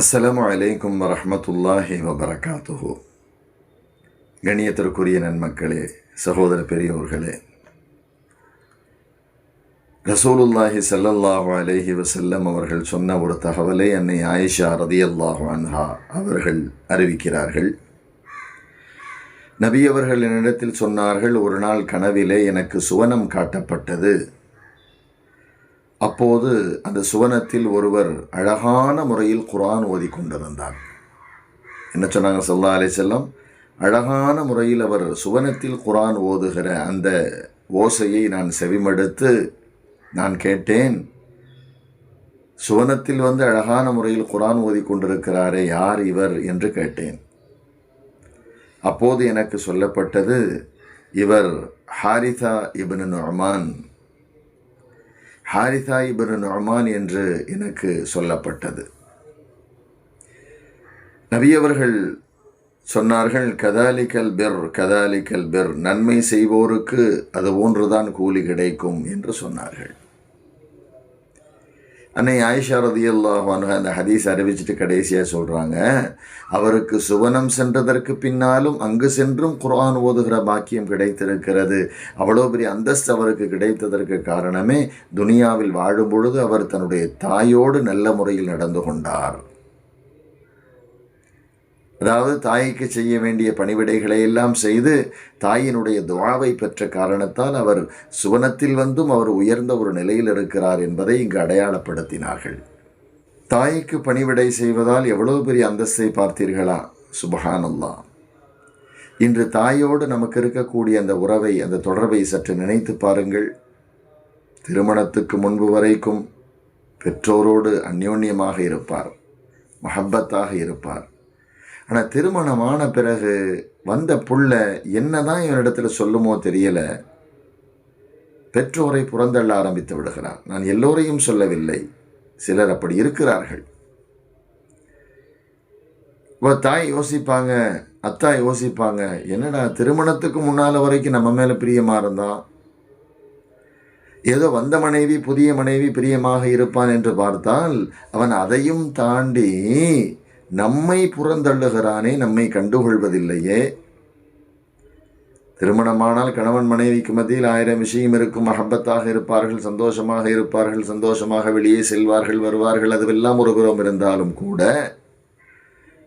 அஸ்லாம் அலைக்கும் வரமத்துல்லாஹி வபரகாத்துஹு. கணியத்திற்குரிய நன்மக்களே சகோதர பெரியோர்களே. ரசூலுல்லாஹி சல்லல்லாஹு அலேஹி வசல்லம் அவர்கள் சொன்ன ஒரு தகவலை அன்னை ஆயிஷா ரதியல்லாஹு அன்ஹா அவர்கள் அறிவிக்கிறார்கள். நபி அவர்கள் என்னிடத்தில் சொன்னார்கள் ஒரு நாள் கனவிலே எனக்கு சுவனம் காட்டப்பட்டது. அப்போது அந்த சுவனத்தில் ஒருவர் அழகான முறையில் குரான் ஓதி கொண்டிருந்தார். என்ன சொன்னாங்க? சொல்லா அலை செல்லம் அழகான முறையில் அவர் சுவனத்தில் குரான் ஓதுகிற அந்த ஓசையை நான் செவிமடுத்து நான் கேட்டேன். சுவனத்தில் வந்து அழகான முறையில் குரான் ஓதி கொண்டிருக்கிறாரே யார் இவர் என்று கேட்டேன். அப்போது எனக்கு சொல்லப்பட்டது இவர் Haritha ibn Noman Haritha ibn Noman என்று எனக்கு சொல்லப்பட்டது. நபியவர்கள் சொன்னார்கள் கதாலிக்கல் பெர் கதாலிக்கல் பெர் நன்மை செய்வோருக்கு அது ஒன்றுதான் கூலி கிடைக்கும் என்று சொன்னார்கள். அன்னை ஆயிஷா ரதியல்லாஹ் அந்த ஹதீஸ் அறிவிச்சிட்டு கடைசியாக சொல்கிறாங்க அவருக்கு சுவனம் சென்றதற்கு பின்னாலும் அங்கு சென்றும் குரான் ஓதுகிற பாக்கியம் கிடைத்திருக்கிறது. அவ்வளோ பெரிய அந்தஸ்து அவருக்கு கிடைத்ததற்கு காரணமே துனியாவில் வாழும் பொழுது அவர் தன்னுடைய தாயோடு நல்ல முறையில் நடந்து கொண்டார். அதாவது தாய்க்கு செய்ய வேண்டிய பணிவிடைகளை எல்லாம் செய்து தாயினுடைய துவாவை பெற்ற காரணத்தால் அவர் சுவனத்தில் வந்தும் அவர் உயர்ந்த ஒரு நிலையில் இருக்கிறார் என்பதை இங்கு அடையாளப்படுத்தினார்கள். தாய்க்கு பணிவிடை செய்வதால் எவ்வளோ பெரிய அந்தஸ்தை பார்த்தீர்களா? சுபஹானல்லா. இன்று தாயோடு நமக்கு இருக்கக்கூடிய அந்த உறவை அந்த தொடர்பை சற்று நினைத்து பாருங்கள். திருமணத்துக்கு முன்பு வரைக்கும் பெற்றோரோடு அந்யோன்யமாக இருப்பார் மஹப்பத்தாக இருப்பார். ஆனால் திருமணமான பிறகு வந்த புள்ள என்ன தான் இவனிடத்தில் சொல்லுமோ தெரியலை. பெற்றோரை புறந்தள்ள ஆரம்பித்து விடுகிறார். நான் எல்லோரையும் சொல்லவில்லை. சிலர் அப்படி இருக்கிறார்கள். இப்போ தாய் யோசிப்பாங்க அத்தா யோசிப்பாங்க என்னடா திருமணத்துக்கு முன்னால் வரைக்கும் நம்ம மேலே பிரியமாக இருந்தான் ஏதோ வந்த மனைவி புதிய மனைவி பிரியமாக இருப்பான் என்று பார்த்தால் அவன் அதையும் தாண்டி நம்மை புறந்தள்ளுகிறானே நம்மை கண்டுகொள்வதில்லையே. திருமணமானால் கணவன் மனைவிக்கு மத்தியில் ஆயிரம் விஷயம் இருக்கும் மஹப்பத்தாக இருப்பார்கள் சந்தோஷமாக இருப்பார்கள் சந்தோஷமாக வெளியே செல்வார்கள் வருவார்கள் அதுவெல்லாம் ஒரு புறம் இருந்தாலும் கூட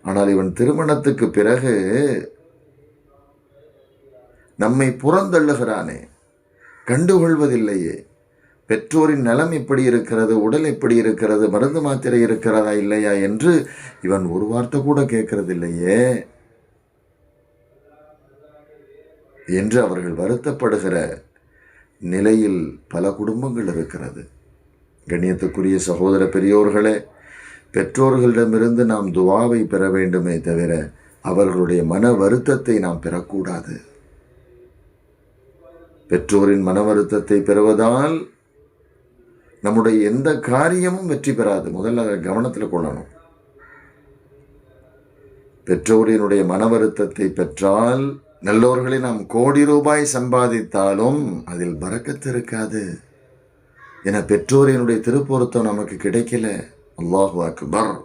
ஆனால் இவன் திருமணத்துக்கு பிறகு நம்மை புறந்தள்ளுகிறானே கண்டுகொள்வதில்லையே. பெற்றோரின் நலம் எப்படி இருக்கிறது உடல் எப்படி இருக்கிறது மருந்து மாத்திரை இருக்கிறதா இல்லையா என்று இவன் ஒரு வார்த்தை கூட கேட்கறதில்லையே. என்று அவர்கள் வருத்தப்படுகிற நிலையில் பல குடும்பங்கள் இருக்கிறது. கண்ணியத்துக்குரிய சகோதர பெரியோர்களே பெற்றோர்களிடமிருந்து நாம் துவாவை பெற வேண்டுமே தவிர அவர்களுடைய மன வருத்தத்தை நாம் பெறக்கூடாது. பெற்றோரின் மன வருத்தத்தை பெறுவதால் நம்முடைய எந்த காரியமும் வெற்றி பெறாது. முதல்ல அதை கவனத்தில் கொள்ளணும். பெற்றோரினுடைய மன வருத்தத்தை பெற்றால் நல்லோர்களை நாம் கோடி ரூபாய் சம்பாதித்தாலும் அதில் பறக்கத்து இருக்காது. என பெற்றோரினுடைய திருப்பொருத்தம் நமக்கு கிடைக்கல. அல்லாஹு அக்பர்.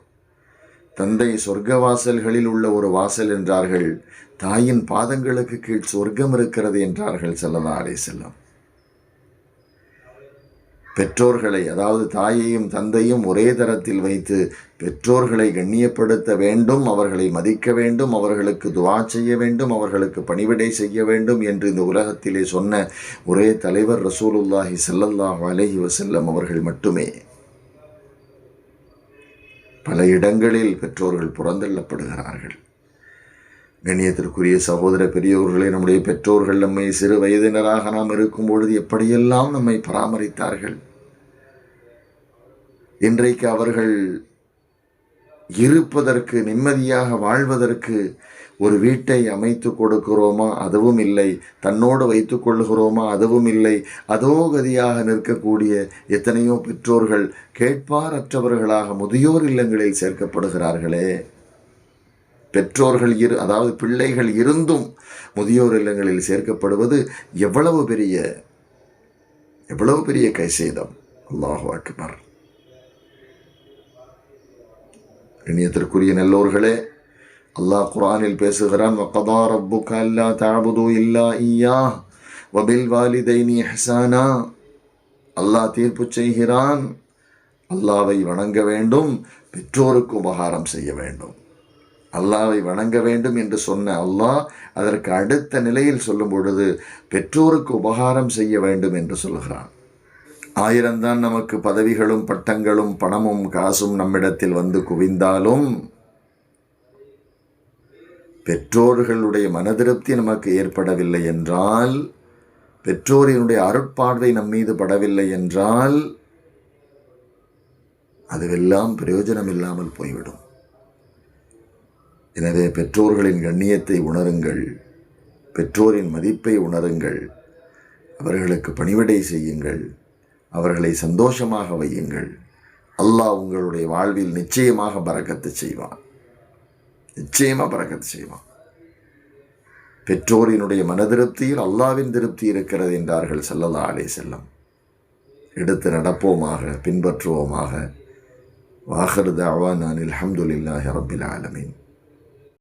தந்தை சொர்க்க வாசல்களில் உள்ள ஒரு வாசல் என்றார்கள். தாயின் பாதங்களுக்கு கீழ் சொர்க்கம் இருக்கிறது என்றார்கள் செல்லதா அலை செல்லம் பெற்றோர்களை அதாவது தாயையும் தந்தையும் ஒரே தரத்தில் வைத்து பெற்றோர்களை கண்ணியப்படுத்த வேண்டும் அவர்களை மதிக்க வேண்டும் அவர்களுக்கு துவா செய்ய வேண்டும் அவர்களுக்கு பணிவிடை செய்ய வேண்டும் என்று இந்த உலகத்திலே சொன்ன ஒரே தலைவர் ரசூலுல்லாஹி சல்லல்லாஹ் அலஹி வசல்லம் அவர்கள் மட்டுமே. பல இடங்களில் பெற்றோர்கள் புறந்தள்ளப்படுகிறார்கள். கண்ணியத்திற்குரிய சகோதர பெரியோர்களே நம்முடைய பெற்றோர்கள் நம்மை சிறு வயதினராக நாம் இருக்கும் பொழுது எப்படியெல்லாம் நம்மை பராமரித்தார்கள்? இன்றைக்கு அவர்கள் இருப்பதற்கு நிம்மதியாக வாழ்வதற்கு ஒரு வீட்டை அமைத்து கொடுக்கிறோமா? அதுவும் இல்லை. தன்னோடு வைத்து கொள்ளுகிறோமா? அதுவும் இல்லை. அதோ கதியாக நிற்கக்கூடிய எத்தனையோ பெற்றோர்கள் கேட்பாரற்றவர்களாக முதியோர் இல்லங்களில் சேர்க்கப்படுகிறார்களே. பெற்றோர்கள் இரு அதாவது பிள்ளைகள் இருந்தும் முதியோர் இல்லங்களில் சேர்க்கப்படுவது எவ்வளவு பெரிய எவ்வளவு பெரிய கைசேதம். அல்லாஹு அக்பர். இணையத்திற்குரிய நல்லோர்களே அல்லாஹ் குர்ஆனில் பேசுகிறான் வக்கதா ரப்புக அல்லா தஅபுது இல்லா ஐயா வபில் வாலிதைனி ஹசானா அல்லாஹ் தீர்ப்பு செய்கிறான் அல்லாவை வணங்க வேண்டும் பெற்றோருக்கு உபகாரம் செய்ய வேண்டும். அல்லாவை வணங்க வேண்டும் என்று சொன்ன அல்லாஹ் அதற்கு அடுத்த நிலையில் சொல்லும் பொழுது பெற்றோருக்கு உபகாரம் செய்ய வேண்டும் என்று சொல்கிறான். ஆயிரம்தான் நமக்கு பதவிகளும் பட்டங்களும் பணமும் காசும் நம்மிடத்தில் வந்து குவிந்தாலும் பெற்றோர்களுடைய மனதிருப்தி நமக்கு ஏற்படவில்லை என்றால் பெற்றோரினுடைய அருட்பார்வை நம் மீது படவில்லை என்றால் அதுவெல்லாம் பிரயோஜனம் இல்லாமல் போய்விடும். எனவே பெற்றோர்களின் கண்ணியத்தை உணருங்கள். பெற்றோரின் மதிப்பை உணருங்கள். அவர்களுக்கு பணிவிடை செய்யுங்கள். அவர்களை சந்தோஷமாக வையுங்கள். அல்லாஹ் உங்களுடைய வாழ்வில் நிச்சயமாக பறக்கத்து செய்வான். நிச்சயமாக பறக்கத்து செய்வான். பெற்றோரினுடைய மனதிருப்தியில் அல்லாவின் திருப்தி இருக்கிறது என்றார்கள் செல்லலா அலே செல்லம் எடுத்து நடப்போமாக பின்பற்றுவோமாக. வாஹர் தாவான் அனில் அஹமதுல்லாஹி ரபில் ஆலமீன்.